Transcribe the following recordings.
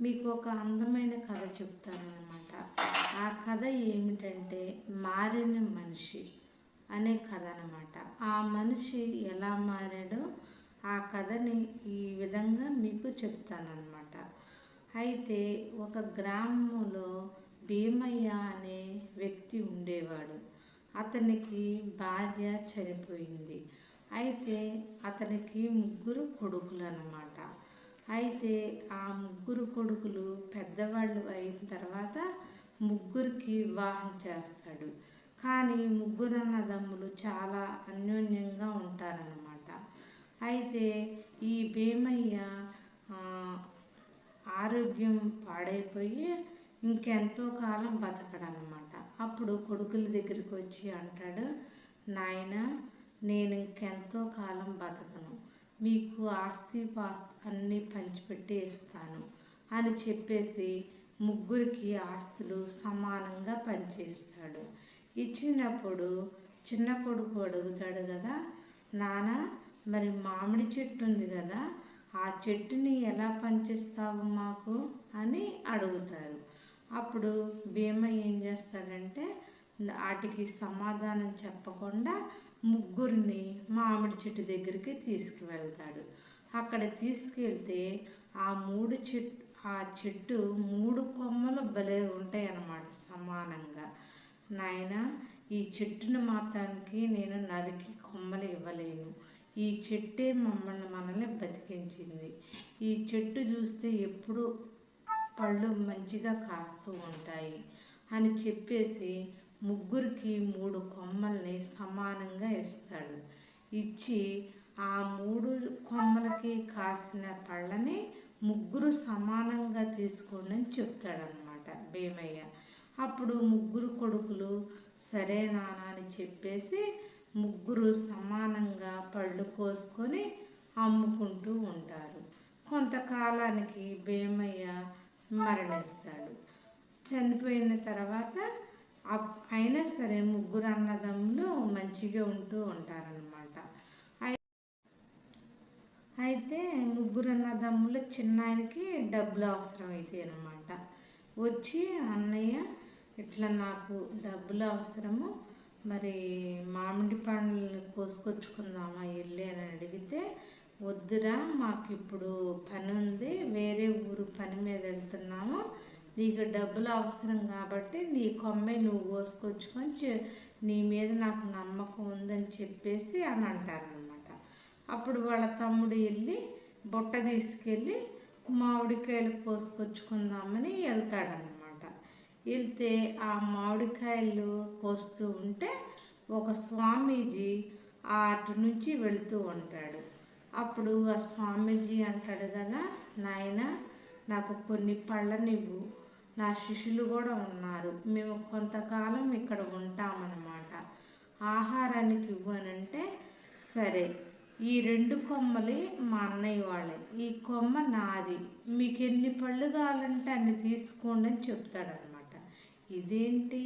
మీకు ఒక అందమైన కథ చెప్తానమాట ఆ కథ ఏమిటంటే మారిన మనిషి అనే కథ అనమాట ఆ మనిషి ఎలా మారాడో ఆ కథని ఈ విధంగా మీకు చెప్తానన్నమాట. అయితే ఒక గ్రామంలో భీమయ్య అనే వ్యక్తి ఉండేవాడు. అతనికి భార్య చనిపోయింది. అయితే అతనికి ముగ్గురు కొడుకులు అన్నమాట అయితే ఆ ముగ్గురు కొడుకులు పెద్దవాళ్ళు అయిన తర్వాత ముగ్గురికి వివాహం చేస్తాడు. కానీ ముగ్గురు అన్నదమ్ములు చాలా అన్యోన్యంగా ఉంటారన్నమాట. అయితే ఈ భీమయ్య ఆరోగ్యం పాడైపోయి ఇంకెంతో కాలం బతకడనమాట అప్పుడు కొడుకుల దగ్గరికి వచ్చి అంటాడు నాయన నేను ఇంకెంతో కాలం బతకను. మీకు ఆస్తి పాస్తి అన్నీ పంచిపెట్టి ఇస్తాను అని చెప్పేసి ముగ్గురికి ఆస్తులు సమానంగా పనిచేస్తాడు ఇచ్చినప్పుడు చిన్న కొడుకు అడుగుతాడు కదా నాన్న మరి మామిడి చెట్టు ఉంది కదా ఆ చెట్టుని ఎలా పంచిస్తావు మాకు? అని అడుగుతారు. అప్పుడు భీమ ఏం చేస్తాడంటే వాటికి సమాధానం చెప్పకుండా ముగ్గురిని మామిడి చెట్టు దగ్గరికి తీసుకువెళ్తాడు. అక్కడ తీసుకెళ్తే ఆ మూడు చెట్టు ఆ చెట్టు మూడు కొమ్మలు భలే ఉంటాయి అన్నమాట సమానంగా. నాయన ఈ చెట్టును మాత్రానికి నేను నరికి కొమ్మలు ఇవ్వలేను. ఈ చెట్టే మమ్మల్ని మనల్ని బతికించింది. ఈ చెట్టు చూస్తే ఎప్పుడు పళ్ళు మంచిగా కాస్తూ ఉంటాయి అని చెప్పేసి ముగ్గురికి మూడు కొమ్మల్ని సమానంగా ఇస్తాడు. ఇచ్చి ఆ మూడు కొమ్మలకి కాసిన పళ్ళని ముగ్గురు సమానంగా తీసుకోండి అని చెప్తాడనమాట భీమయ్య. అప్పుడు ముగ్గురు కొడుకులు సరే నాన్న అని చెప్పేసి ముగ్గురు సమానంగా పళ్ళు కోసుకొని అమ్ముకుంటూ ఉంటారు. కొంతకాలానికి భీమయ్య మరణిస్తాడు. చనిపోయిన తర్వాత అయినా సరే ముగ్గురు అన్నదమ్ములు మంచిగా ఉంటూ ఉంటారనమాట అయితే ముగ్గురు అన్నదమ్ములు చిన్నాయనకి డబ్బులు అవసరం అయితే అనమాట వచ్చి అన్నయ్య ఇట్లా నాకు డబ్బులు అవసరము మరి మామిడి పండ్లు కోసుకొచ్చుకుందామా వెళ్ళి అని అడిగితే వద్దురా మాకు ఇప్పుడు పని ఉంది వేరే ఊరు పని మీద వెళ్తున్నాము నీకు డబ్బులు అవసరం కాబట్టి నీ కొమ్మే నువ్వు కోసుకొచ్చుకొని చె- నీ మీద నాకు నమ్మకం ఉందని చెప్పేసి అని అంటారనమాట అప్పుడు వాళ్ళ తమ్ముడు వెళ్ళి బుట్ట తీసుకెళ్ళి మామిడికాయలు కోసుకొచ్చుకుందామని వెళ్తాడనమాట వెళ్తే ఆ మామిడికాయలు కోస్తూ ఉంటే ఒక స్వామీజీ ఆ అటు నుంచి వెళ్తూ ఉంటాడు. అప్పుడు ఆ స్వామీజీ అంటాడు కదా నాయన నాకు కొన్ని పళ్ళనివ్వు. నా శిష్యులు కూడా ఉన్నారు. మేము కొంతకాలం ఇక్కడ ఉంటామన్నమాట. ఆహారానికి ఇవ్వనంటే సరే. ఈ రెండు కొమ్మలు మా అన్నయ్య వాళ్ళే. ఈ కొమ్మ నాది. మీకు ఎన్ని పళ్ళు కావాలంటే అన్ని తీసుకోండి అని చెప్తాడనమాట ఇదేంటి?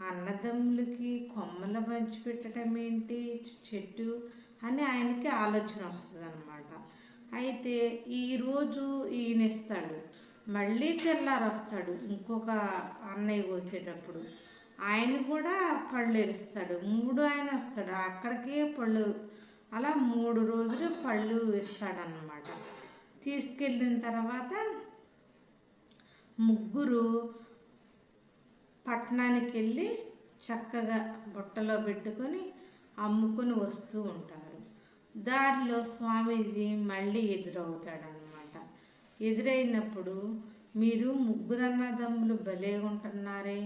అన్నదమ్ములకి కొమ్మల పంచిపెట్టడం ఏంటి? చెట్టు అని ఆయనకి ఆలోచన వస్తుంది అనమాట అయితే ఈరోజు ఈయన ఇస్తాడు మళ్ళీ తెల్లారు వస్తాడు ఇంకొక అన్నయ్య కోసేటప్పుడు. ఆయన కూడా పళ్ళు ఎరుస్తాడు మూడు ఆయన వస్తాడు. అక్కడికే పళ్ళు అలా మూడు రోజులు పళ్ళు ఇస్తాడనమాట తీసుకెళ్ళిన తర్వాత ముగ్గురు పట్టణానికి వెళ్ళి చక్కగా బుట్టలో పెట్టుకొని అమ్ముకొని వస్తూ ఉంటారు. దారిలో స్వామీజీ మళ్ళీ ఎదురవుతాడనమాట ఎదురైనప్పుడు మీరు ముగ్గురు అన్నదమ్ములు భలే ఉంటున్నారే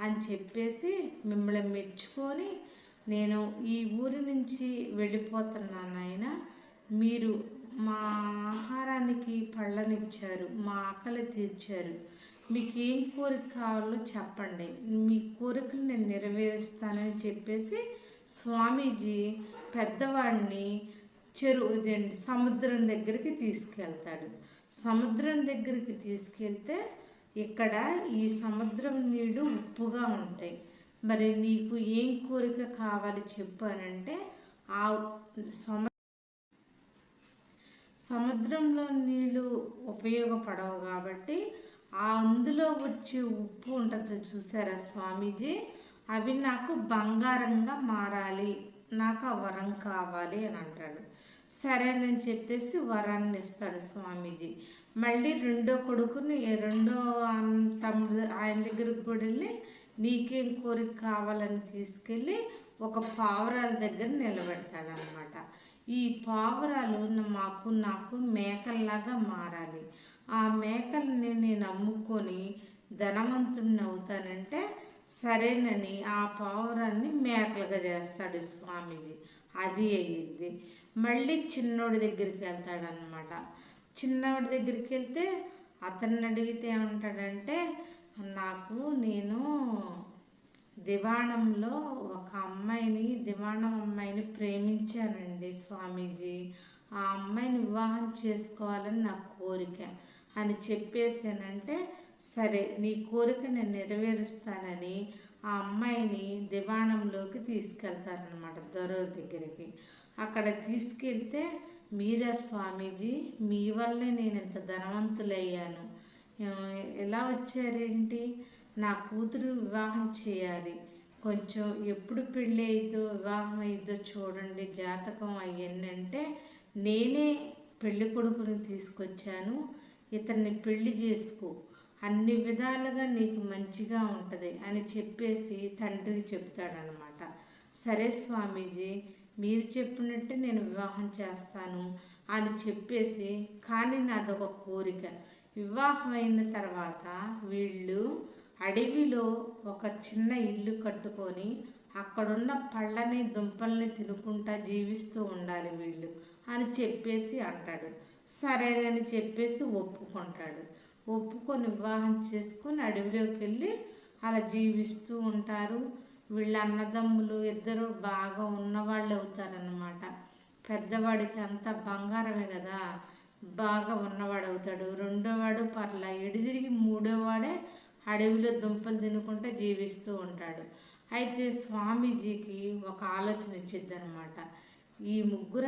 అని చెప్పేసి మిమ్మల్ని మెచ్చుకొని నేను ఈ ఊరి నుంచి వెళ్ళిపోతున్నాను ఆయన మీరు మా ఆహారానికి పళ్ళనిచ్చారు మా ఆకలి తీర్చారు. మీకు ఏం కోరిక కావాలో చెప్పండి. మీ కోరికలు నేను నెరవేరుస్తానని చెప్పేసి స్వామీజీ పెద్దవాడిని చెరువు సముద్రం దగ్గరికి తీసుకెళ్తాడు. సముద్రం దగ్గరికి తీసుకెళ్తే ఇక్కడ ఈ సముద్రం నీళ్ళు ఉప్పుగా ఉంటాయి. మరి నీకు ఏం కోరిక కావాలి చెప్పు అని అంటే ఆ సమ సముద్రంలో నీళ్ళు ఉపయోగపడవు కాబట్టి ఆ అందులో వచ్చే ఉప్పు ఉంటుంది చూసారా స్వామీజీ? అవి నాకు బంగారంగా మారాలి. నాకు ఆ వరం కావాలి అని అంటాడు. సరేనని చెప్పేసి వరాన్ని ఇస్తాడు స్వామీజీ. మళ్ళీ రెండో కొడుకుని రెండో తమ్ముడు ఆయన దగ్గరికి కూడా వెళ్ళి నీకేం కోరిక కావాలని తీసుకెళ్ళి ఒక పావురాల దగ్గర నిలబెడతాడు అనమాట ఈ పావురాలు మాకు నాకు మేకల్లాగా మారాలి. ఆ మేకల్ని నేను అమ్ముకొని ధనవంతుడిని అవుతానంటే సరేనని ఆ పావురాన్ని మేకలుగా చేస్తాడు స్వామీజీ. అది అయ్యింది. మళ్ళీ చిన్నోడి దగ్గరికి వెళ్తాడనమాట చిన్నోడి దగ్గరికి వెళ్తే అతన్ని అడిగితే ఏమంటాడంటే నాకు నేను దివాణంలో ఒక అమ్మాయిని దివాణం అమ్మాయిని ప్రేమించానండి స్వామీజీ. ఆ అమ్మాయిని వివాహం చేసుకోవాలని నా కోరిక. అని చెప్పేసానంటే సరే నీ కోరిక నేను నెరవేరుస్తానని ఆ అమ్మాయిని దివాణంలోకి తీసుకెళ్తారనమాట దొరూరు దగ్గరికి. అక్కడ తీసుకెళ్తే మీరా స్వామీజీ మీ వల్లే నేను ఇంత ధనవంతులయ్యాను ఎలా వచ్చారేంటి? నా కూతురు వివాహం చేయాలి. కొంచెం ఎప్పుడు పెళ్ళి అయిద్దో వివాహం అయిద్దో చూడండి. జాతకం అవన్నీ అంటే నేనే పెళ్ళి కొడుకుని తీసుకొచ్చాను. ఇతన్ని పెళ్ళి చేసుకో. అన్ని విధాలుగా నీకు మంచిగా ఉంటుంది అని చెప్పేసి తండ్రికి చెప్తాడనమాట సరే స్వామీజీ మీరు చెప్పినట్టే నేను వివాహం చేస్తాను అని చెప్పేసి కానీ నాదొక కోరిక. వివాహం అయిన తర్వాత వీళ్ళు అడవిలో ఒక చిన్న ఇల్లు కట్టుకొని అక్కడున్న పళ్ళని దుంపల్ని తినుకుంటా జీవిస్తూ ఉండాలి వీళ్ళు అని చెప్పేసి అంటాడు. సరేనని చెప్పేసి ఒప్పుకుంటాడు. ఒప్పుకొని వివాహం చేసుకొని అడవిలోకి వెళ్ళి అలా జీవిస్తూ ఉంటారు. వీళ్ళ అన్నదమ్ములు ఇద్దరు బాగా ఉన్నవాళ్ళు అవుతారనమాట పెద్దవాడికి అంతా బంగారమే కదా. బాగా ఉన్నవాడు అవుతాడు. రెండోవాడు పర్లా ఎడిదిరిగి మూడోవాడే అడవిలో దుంపలు తినుకుంటూ జీవిస్తూ ఉంటాడు. అయితే స్వామీజీకి ఒక ఆలోచన వచ్చింది అనమాట ఈ ముగ్గురు